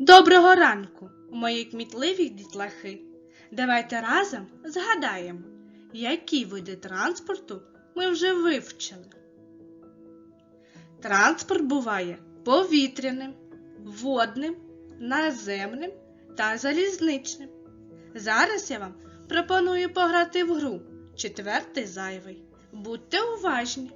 Доброго ранку, мої кмітливі дітлахи. Давайте разом згадаємо, які види транспорту ми вже вивчили. Транспорт буває повітряним, водним, наземним та залізничним. Зараз я вам пропоную пограти в гру четвертий зайвий. Будьте уважні.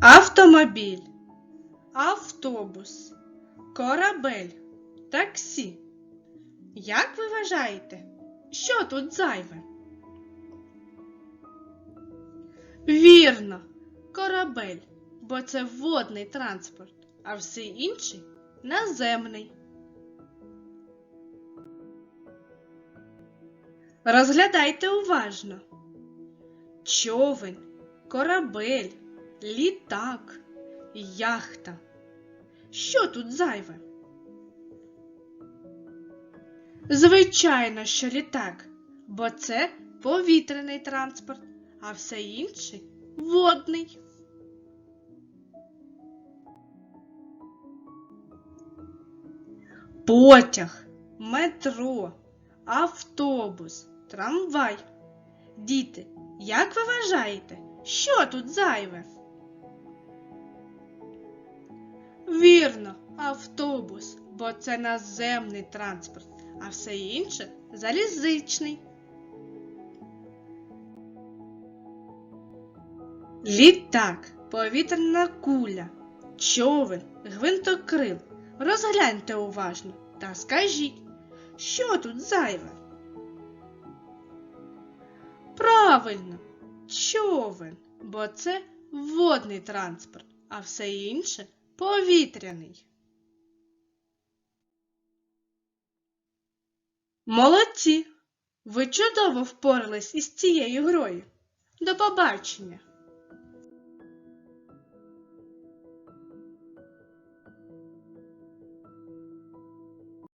Автомобіль, автобус, корабель, таксі. Як ви вважаєте, що тут зайве? Вірно, корабель, бо це водний транспорт, а все інший наземний. Розглядайте уважно. Човен, корабель, літак, яхта. Що тут зайве? Звичайно, що літак, бо це повітряний транспорт, а все інше водний. Потяг, метро, автобус, трамвай. Діти, як ви вважаєте, що тут зайве? Вірно, автобус, бо це наземний транспорт, а все інше залізичний. Літак, повітряна куля, човен, гвинтокрил. Розгляньте уважно та скажіть, що тут зайве? Правильно, човен, бо це водний транспорт, а все інше повітряний. Молодці! Ви чудово впорались із цією грою. До побачення!